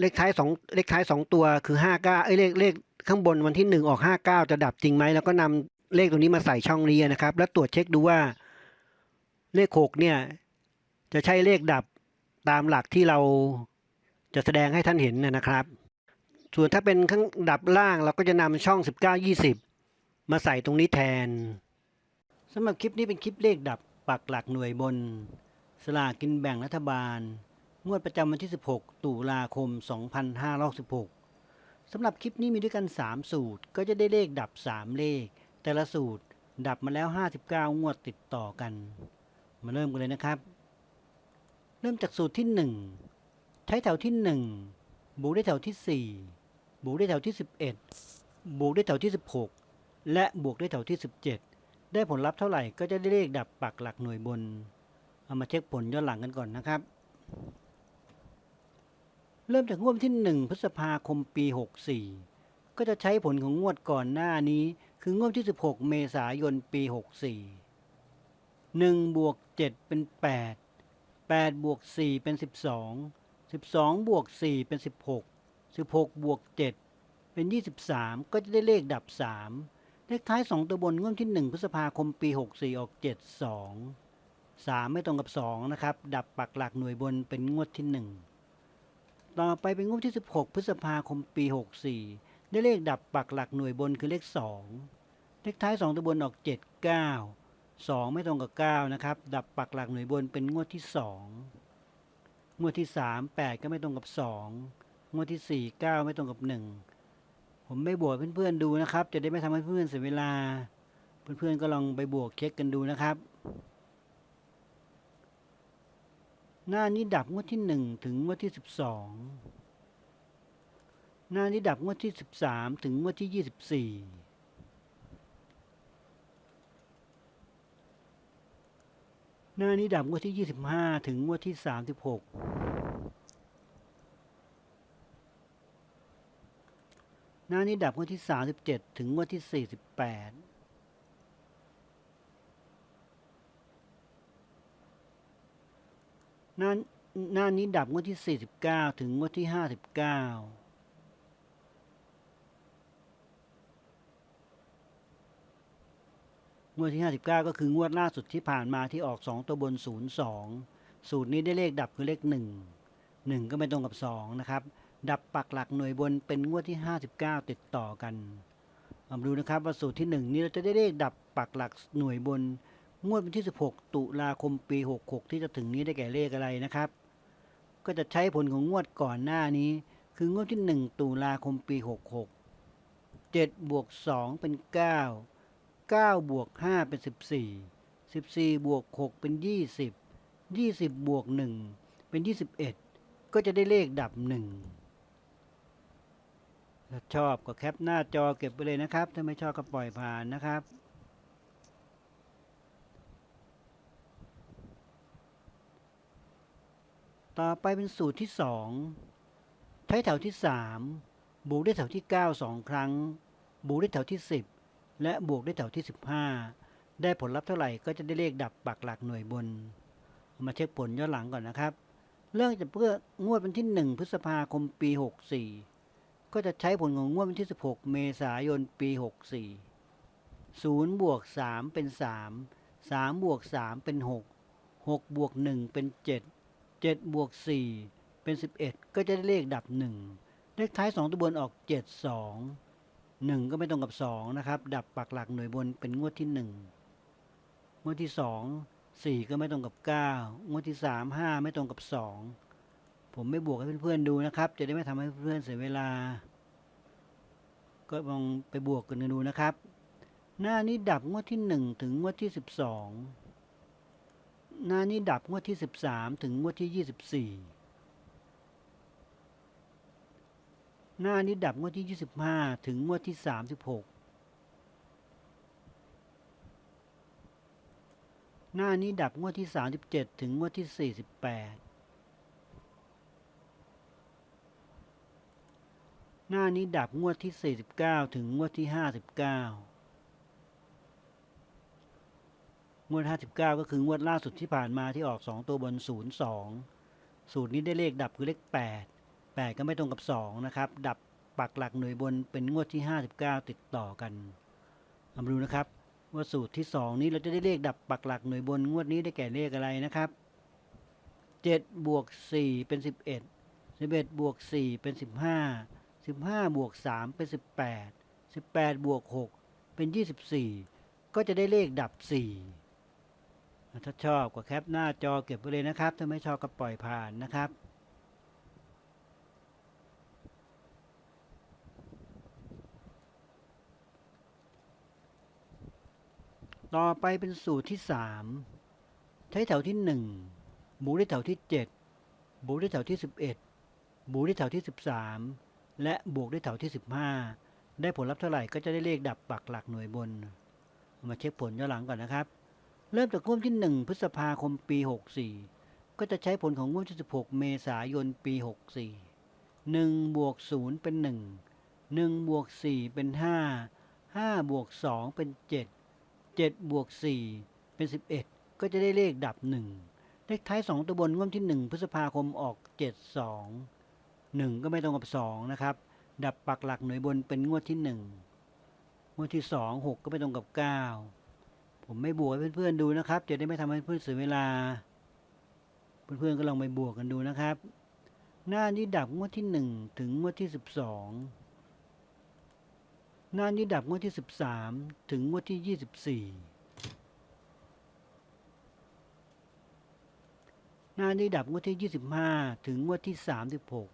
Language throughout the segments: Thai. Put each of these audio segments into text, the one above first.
เลขท้ายสองเลขท้ายสองตัวคือ59เก้าเอ้ยเลขเลขข้างบนวันที่1ออก59จะดับจริงไหมแล้วก็นำเลขตรงนี้มาใส่ช่องนี้นะครับ แล้วตรวจเช็คดูว่าเลข6เนี่ย จะใช่เลขดับตามหลักที่เราจะแสดงให้ท่านเห็นนะนะครับ ส่วนถ้าเป็นข้างดับล่างเราก็จะนำช่อง 19 20 มาใส่ตรงนี้แทนสำหรับคลิปนี้เป็นคลิปเลขดับปักหลักหน่วยบน สลากกินแบ่งรัฐบาล งวดประจำวันที่ 16 ตุลาคม 2516สำหรับคลิปนี้มีด้วยกัน 3 สูตร ก็จะได้เลขดับ 3 เลข แต่ละสูตรดับมาแล้ว 59 งวดติดต่อกัน มาเริ่มกันเลยนะครับ เริ่มจากสูตรที่ 1 ใช้แถวที่ 1 บวกด้วยแถวที่ 4 บวกด้วยแถวที่ 11 บวกด้วยแถวที่ 16 และบวกด้วยแถวที่ 17 ได้ผลลัพธ์เท่าไหร่ก็จะได้เลขดับปักหลักหน่วยบน เอามาเช็คผลย้อนหลังกันก่อนนะครับ เริ่มจากงวดวันที่ 1 พฤษภาคมปี 64 ก็จะใช้ผลของงวดก่อนหน้านี้ คืองวดที่ 16 เมษายนปี 64 1บวก7เป็น 8 8บวก4เป็น 12 12บวก4เป็น 16 16บวก7เป็น 23 ก็จะได้เลขดับ 3 เลขท้าย 2 ตัวบนงวดที่ 1 พฤษภาคมปี 64 ออก 72 3 ไม่ตรงกับ 2 นะครับ ดับปักหลักหน่วยบนเป็นงวดที่ 1 ต่อไปเป็นงวดที่ 16 พฤษภาคมปี 64 ได้เลขดับปักหลักหน่วยบนคือเลข 2 เลขท้าย 2 ตัวบนออก 7 9 2 ไม่ตรงกับ 9 นะครับ ดับปักหลักหน่วยบนเป็นงวดที่ 2 งวดที่ 3 8 ก็ไม่ตรงกับ 2 งวดที่ 4 9 ไม่ตรงกับ 1 ผมไม่บวกเพื่อนๆดูนะครับ จะได้ไม่ทำให้เพื่อนเสียเวลา เพื่อนๆก็ลองไปบวกเช็คกันดูนะครับ หน้านี้ดับงวดที่หนึ่งถึงงวดที่สิบสองหน้านี้ดับงวดที่สิบสามถึงงวดที่ยี่สิบสี่หน้านี้ดับงวดที่ยี่สิบห้าถึงงวดที่สามสิบหกหน้านี้ดับงวดที่สามสิบเจ็ดถึงงวดที่สี่สิบแปด หน้าหน้านี้ดับงวดที่ 49 ถึงงวดที่ 59งวดที่ 59 ก็คืองวดล่าสุดที่ผ่านมาที่ออก 2 ตัวบน 02 สูตรนี้ได้เลขดับคือเลข 1 1 ก็ไม่ตรงกับ 2 นะครับ ดับปักหลักหน่วยบนเป็นงวดที่ 59 ติดต่อกันมาดูนะครับว่าสูตรที่ 1 นี้เราจะได้เลขดับปักหลักหน่วยบน งวดวันที่ 16 ตุลาคมปี 66 ที่จะถึงนี้ได้แก่เลขอะไรนะครับ ก็จะใช้ผลของงวดก่อนหน้านี้ คืองวดที่ 1 ตุลาคมปี 66 7บวก2เป็น 9 9บวก5เป็น 14 14บวก6เป็น 20 20บวก1เป็น 21 ก็จะได้เลขดับ 1 ถ้าชอบก็แคปหน้าจอเก็บไปเลยนะครับ ถ้าไม่ชอบก็ปล่อยผ่านนะครับ ต่อไปเป็นสูตรที่2ใช้แถวที่3บวกด้วยแถวที่9 2ครั้ง บวกด้วยแถวที่10และบวกด้วยแถวที่15ได้ผลลัพธ์เท่าไหร่ก็จะได้เลขดับปักหลักหน่วยบน มาเช็คผลย้อนหลังก่อนนะครับ เรื่องจะเพื่องวดวันที่1พฤษภาคมปี64ก็จะใช้ผลของงวดวันที่ 16 เมษายน ปี 64 0 บวก 3 เป็น 3 3 บวก 3 เป็น 6 6 บวก 1 เป็น 7 7บวก4เป็น 11 ก็จะได้เลขดับ 1 เลขท้าย 2 ตัวบนออก 7 2 1 ก็ไม่ตรงกับ 2 นะครับ ดับปักหลักหน่วยบนเป็นงวดที่ 1 งวดที่ 2 4 ก็ไม่ตรงกับ 9 งวดที่ 3 5 ไม่ตรงกับ 2 ผมไม่บวกให้เพื่อนๆดูนะครับ จะได้ไม่ทำให้เพื่อนๆเสียเวลา ก็ลองไปบวกกันดูนะครับ หน้านี้ดับงวดที่ 1 ถึงงวดที่ 12 หน้านี้ดับงวดที่ 13 ถึงงวดที่ 24 หน้านี้ดับงวดที่ 25 ถึงงวดที่ 36 หน้านี้ดับงวดที่ 37 ถึงงวดที่ 48 หน้านี้ดับงวดที่ 49 ถึงงวดที่ 59 งวด 59 ก็คืองวดล่าสุดที่ผ่านมาที่ออก 2 ตัวบน 02 สูตรนี้ได้เลขดับคือเลข 8 8 ก็ไม่ตรงกับ 2 นะครับ ดับปักหลักหน่วยบนเป็นงวดที่ 59 ติดต่อกันเอามาดูนะครับว่าสูตรที่ 2 นี้เราจะได้เลขดับปักหลักหน่วยบนงวดนี้ได้แก่เลขอะไรนะครับ7บวก4เป็น 11 11บวก4เป็น 15 15บวก3เป็น 18 18บวก6เป็น 24 ก็จะได้เลขดับ 4 ถ้าชอบก็แคปหน้าจอเก็บไว้เลยนะครับ ถ้าไม่ชอบก็ปล่อยผ่านนะครับต่อไปเป็นสูตรที่ 3 ใช้แถวที่1บูด้วยแถวที่ 7บูด้วยแถวที่ 11บูด้วยแถวที่ 13 และบวกด้วยแถวที่ 15 ได้ผลลัพธ์เท่าไหร่ก็จะได้เลขดับปักหลักหน่วยบน มาเช็คผลย้อนหลังก่อนนะครับ เริ่มจากงวดที่ 1 พฤษภาคมปี 64 ก็จะใช้ผลของงวดที่ 16 เมษายนปี 64 1บวก0เป็น 1 1บวก4เป็น 5 5บวก2เป็น 7 7บวก4เป็น 11 ก็จะได้เลขดับ 1 เลขท้าย 2 ตัวบนงวดที่ 1 พฤษภาคมออก 7 2 1 ก็ไม่ตรงกับ 2 นะครับ ดับปักหลักหน่วยบนเป็นงวดที่ 1 งวดที่ 2 6 ก็ไม่ตรงกับ 9 ผมไม่บวกให้เพื่อนๆดูนะครับ จะได้ไม่ทำให้เพื่อนเสียเวลา เพื่อนๆก็ลองไปบวกกันดูนะครับ หน้านี้ดับงวดที่1ถึงงวดที่12หน้านี้ดับงวดที่13ถึงงวดที่24หน้านี้ดับงวดที่25ถึงงวดที่36หก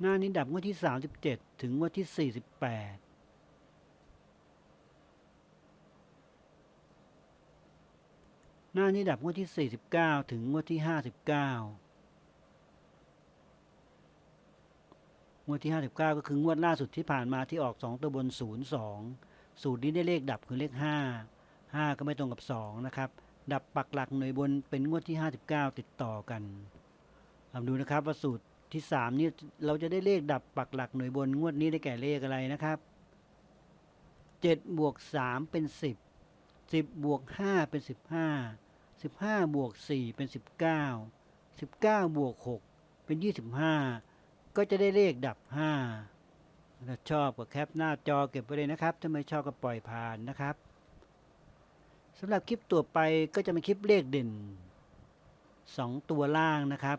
หน้านี้ดับงวดที่ 37 ถึงงวดที่ 48หน้านี้ดับงวดที่ 49 ถึงงวดที่ 59 งวดที่ 59 ก็คืองวดล่าสุดที่ผ่านมาที่ออก 2 ตัวบน 02 สูตรนี้ได้เลขดับคือเลข 5 5 ก็ไม่ตรงกับ 2 นะครับ ดับปักหลักหน่วยบนเป็นงวดที่ 59 ติดต่อกันลองดูนะครับว่าสูตร ที่3นี่เราจะได้เลขดับปักหลักหน่วยบนงวดนี้ได้แก่เลขอะไรนะครับ7บวก3เป็น10 10บบวก5เป็น15 15บห้าบวก4เป็น19 19บเก้าบวก6เป็น25ก็จะได้เลขดับ5ถ้าาชอบก็แคปหน้าจอเก็บไว้เลยนะครับ ถ้าไม่ชอบก็ปล่อยผ่านนะครับสำหรับคลิปตัวไปก็จะเป็นคลิปเลขเด่น 2 ตัวล่างนะครับ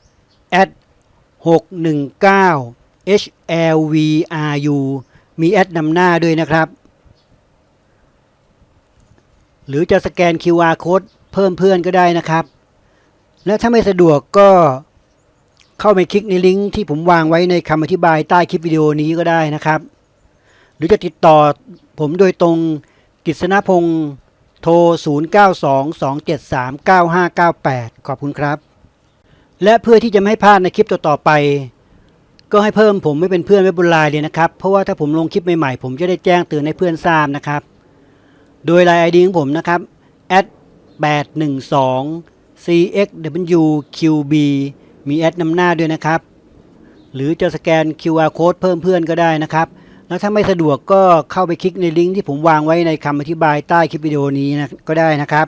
at 619 HLVRU มีแอดนำหน้าด้วยนะครับ หรือจะสแกน QR code เพิ่มเพื่อนก็ได้นะครับ และถ้าไม่สะดวกก็เข้าไปคลิกในลิงก์ที่ผมวางไว้ในคำอธิบายใต้คลิปวิดีโอนี้ก็ได้นะครับ หรือจะติดต่อผมโดยตรงกฤษณพงศ์โทร 0922739598 ขอบคุณครับ และเพื่อที่จะไม่ให้พลาดในคลิปต่อๆไป ก็ให้เพิ่มผมไม่เป็นเพื่อนไว้บนไลน์เลยนะครับ เพราะว่าถ้าผมลงคลิปใหม่ๆ ผมจะได้แจ้งเตือนให้เพื่อนทราบนะครับ โดยไลน์ ID ของผมนะครับ 812 cxwqb มีแอดนำหน้าด้วยนะครับ หรือจะสแกน QR code เพิ่มเพื่อนก็ได้นะครับ แล้วถ้าไม่สะดวกก็เข้าไปคลิกในลิงก์ที่ผมวางไว้ในคำอธิบายใต้คลิปวิดีโอนี้นะก็ได้นะครับ